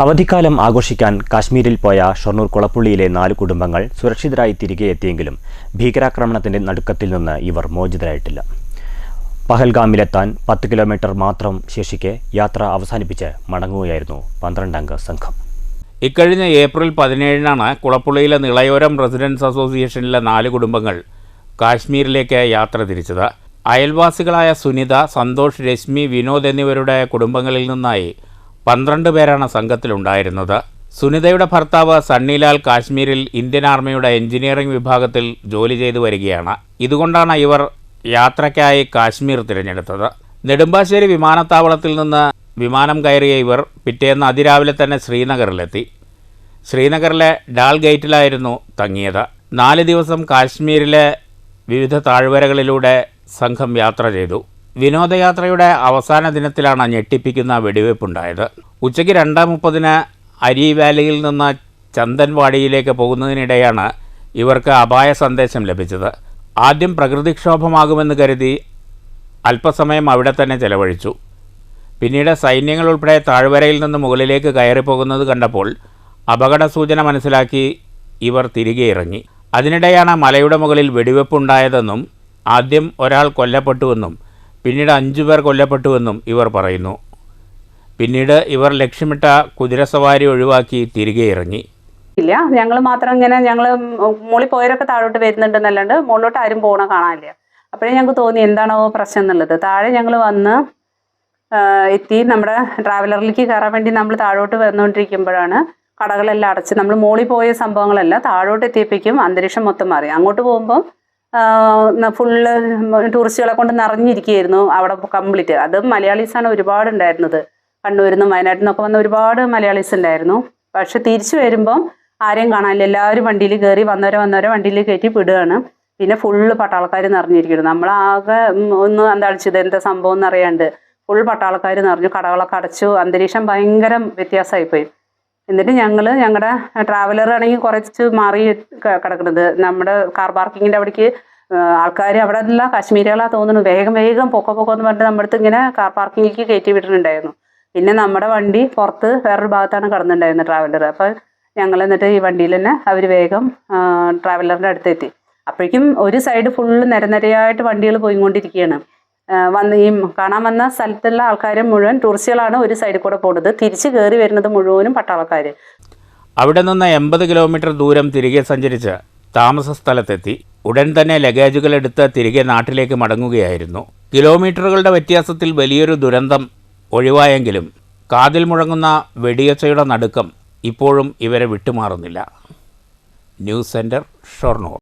അവധിക്കാലം ആഘോഷിക്കാൻ കാശ്മീരിൽ പോയ ഷൊർണൂർ കുളപ്പുള്ളിയിലെ നാല് കുടുംബങ്ങൾ സുരക്ഷിതരായി തിരികെ എത്തിയെങ്കിലും ഭീകരാക്രമണത്തിന്റെ നടുക്കത്തിൽ നിന്ന് ഇവർ മോചിതരായിട്ടില്ല. പഹൽഗാമിലെത്താൻ പത്ത് കിലോമീറ്റർ മാത്രം ശേഷിക്കെ യാത്ര അവസാനിപ്പിച്ച് മടങ്ങുകയായിരുന്നു പന്ത്രണ്ടംഗ സംഘം. ഇക്കഴിഞ്ഞ ഏപ്രിൽ പതിനേഴിനാണ് കുളപ്പുള്ളിയിലെ നിളയോരം റെസിഡൻസ് അസോസിയേഷനിലെ നാല് കുടുംബങ്ങൾ കാശ്മീരിലേക്ക് യാത്ര തിരിച്ചത്. അയൽവാസികളായ സുനിത സന്തോഷ് രശ്മി വിനോദ് എന്നിവരുടെ കുടുംബങ്ങളിൽ നിന്നായി പന്ത്രണ്ട് പേരാണ് സംഘത്തിലുണ്ടായിരുന്നത്. സുനിതയുടെ ഭർത്താവ് സണ്ണിലാൽ കാശ്മീരിൽ ഇന്ത്യൻ ആർമിയുടെ എഞ്ചിനീയറിംഗ് വിഭാഗത്തിൽ ജോലി ചെയ്തു വരികയാണ്. ഇതുകൊണ്ടാണ് ഇവർ യാത്രയ്ക്കായി കാശ്മീർ തിരഞ്ഞെടുത്തത്. നെടുമ്പാശ്ശേരി വിമാനത്താവളത്തിൽ നിന്ന് വിമാനം കയറിയ ഇവർ പിറ്റേന്ന് അതിരാവിലെ തന്നെ ശ്രീനഗറിലെത്തി. ശ്രീനഗറിലെ ഡാൽ ഗേറ്റിലായിരുന്നു തങ്ങിയത്. നാല് ദിവസം കാശ്മീരിലെ വിവിധ താഴ്വരകളിലൂടെ സംഘം യാത്ര ചെയ്തു. വിനോദയാത്രയുടെ അവസാന ദിനത്തിലാണ് ഞെട്ടിപ്പിക്കുന്ന വെടിവയ്പ്പുണ്ടായത് ഉച്ചയ്ക്ക് രണ്ടാം മുപ്പതിന് അരി വാലിയിൽ നിന്ന് ചന്ദൻവാടിയിലേക്ക് പോകുന്നതിനിടെയാണ് ഇവർക്ക് അപായ സന്ദേശം ലഭിച്ചത്. ആദ്യം പ്രകൃതിക്ഷോഭമാകുമെന്ന് കരുതി അല്പസമയം അവിടെ തന്നെ ചെലവഴിച്ചു. പിന്നീട് സൈന്യങ്ങൾ ഉൾപ്പെടെ താഴ്വരയിൽ നിന്ന് മുകളിലേക്ക് കയറിപ്പോകുന്നത് കണ്ടപ്പോൾ അപകട സൂചന മനസ്സിലാക്കി ഇവർ തിരികെ ഇറങ്ങി. അതിനിടെയാണ് മലയുടെ മുകളിൽ വെടിവെപ്പുണ്ടായതെന്നും ആദ്യം ഒരാൾ കൊല്ലപ്പെട്ടുവെന്നും പിന്നീട് അഞ്ചു പേർ കൊല്ലപ്പെട്ടുവെന്നും ഇവർ പറയുന്നു. പിന്നീട് ഇവർ ലക്ഷ്യമിട്ട കുതിരസവാരി ഒഴിവാക്കി തിരികെ ഇറങ്ങി. ഇല്ല ഞങ്ങൾ മാത്രം ഇങ്ങനെ ഞങ്ങൾ മുകളിൽ പോയവരൊക്കെ താഴോട്ട് വരുന്നുണ്ടെന്നല്ലാണ്ട് മുകളിലോട്ട് ആരും പോകണ കാണാനില്ല. അപ്പോഴേ ഞങ്ങൾക്ക് തോന്നി എന്താണോ പ്രശ്നം എന്നുള്ളത്. താഴെ ഞങ്ങൾ വന്ന് എത്തി. നമ്മുടെ ട്രാവലറിലേക്ക് കയറാൻ വേണ്ടി നമ്മൾ താഴോട്ട് വന്നുകൊണ്ടിരിക്കുമ്പോഴാണ് കടകളെല്ലാം അടച്ച് നമ്മൾ മുകളിൽ പോയ സംഭവങ്ങളല്ല താഴോട്ട് എത്തിയപ്പോഴേക്കും അന്തരീക്ഷം മൊത്തം മാറി. അങ്ങോട്ട് പോകുമ്പോൾ ഫുള്ള് ടൂറിസ്റ്റുകളെ കൊണ്ട് നിറഞ്ഞിരിക്കുകയായിരുന്നു അവിടെ കംപ്ലീറ്റ് അത് മലയാളീസാണ് ഒരുപാട് ഉണ്ടായിരുന്നത്. കണ്ണൂരിൽ നിന്നും വയനാട്ടിൽ നിന്നൊക്കെ വന്ന ഒരുപാട് മലയാളീസ് ഉണ്ടായിരുന്നു. പക്ഷെ തിരിച്ചു വരുമ്പം ആരെയും കാണാനില്ല. എല്ലാവരും വണ്ടിയിൽ കയറി വന്നവരെ വന്നവരെ വണ്ടിയിൽ കയറ്റി വിടുകയാണ്. പിന്നെ ഫുള്ള് പട്ടാളക്കാർ നിറഞ്ഞിരിക്കുന്നു നമ്മളാകെ ഒന്ന് എന്താളിച്ചത് എന്താ സംഭവം എന്നറിയാണ്ട് ഫുൾ പട്ടാളക്കാർ നിറഞ്ഞു. കടകളൊക്കെ അടച്ചു. അന്തരീക്ഷം ഭയങ്കര വ്യത്യാസമായിപ്പോയി. എന്നിട്ട് ഞങ്ങൾ ഞങ്ങളുടെ ട്രാവലർ ആണെങ്കിൽ കുറച്ച് മാറി കിടക്കുന്നത് നമ്മുടെ കാർ പാർക്കിങ്ങിന്റെ അവിടേക്ക് ആൾക്കാർ അവിടെ അല്ല കാശ്മീരികളാണ് തോന്നുന്നു വേഗം വേഗം പൊക്കോ പൊക്കോ എന്ന് പറഞ്ഞിട്ട് നമ്മുടെ അടുത്ത് ഇങ്ങനെ കാർ പാർക്കിങ്ങിലേക്ക് കയറ്റി വിട്ടിട്ടുണ്ടായിരുന്നു. പിന്നെ നമ്മുടെ വണ്ടി പുറത്ത് വേറൊരു ഭാഗത്താണ് കടന്നിട്ടുണ്ടായിരുന്നത് ട്രാവലർ അപ്പോൾ ഞങ്ങൾ എന്നിട്ട് ഈ വണ്ടിയിൽ തന്നെ അവർ വേഗം ട്രാവലറിന്റെ അടുത്തെത്തി. അപ്പോഴേക്കും ഒരു സൈഡ് ഫുള്ള് നിരനിരയായിട്ട് വണ്ടികൾ പോയിക്കൊണ്ടിരിക്കുകയാണ് വന്ന് ഈ കാണാൻ വന്ന സ്ഥലത്തുള്ള ആൾക്കാർ മുഴുവൻ ടൂറിസ്റ്റുകളാണ് ഒരു സൈഡിൽ കൂടെ പോകുന്നത്. തിരിച്ച് കയറി വരുന്നത് മുഴുവനും പട്ടാളക്കാർ അവിടെ നിന്ന് എൺപത് കിലോമീറ്റർ ദൂരം തിരികെ സഞ്ചരിച്ച് താമസ സ്ഥലത്തെത്തി. ഉടൻ തന്നെ ലഗേജുകൾ എടുത്ത് തിരികെ നാട്ടിലേക്ക് മടങ്ങുകയായിരുന്നു. കിലോമീറ്ററുകളുടെ വ്യത്യാസത്തിൽ വലിയൊരു ദുരന്തം ഒഴിവായെങ്കിലും കാതിൽ മുഴങ്ങുന്ന വെടിയൊച്ചയുടെ നടുക്കം ഇപ്പോഴും ഇവരെ വിട്ടുമാറുന്നില്ല. News centre Shoranur.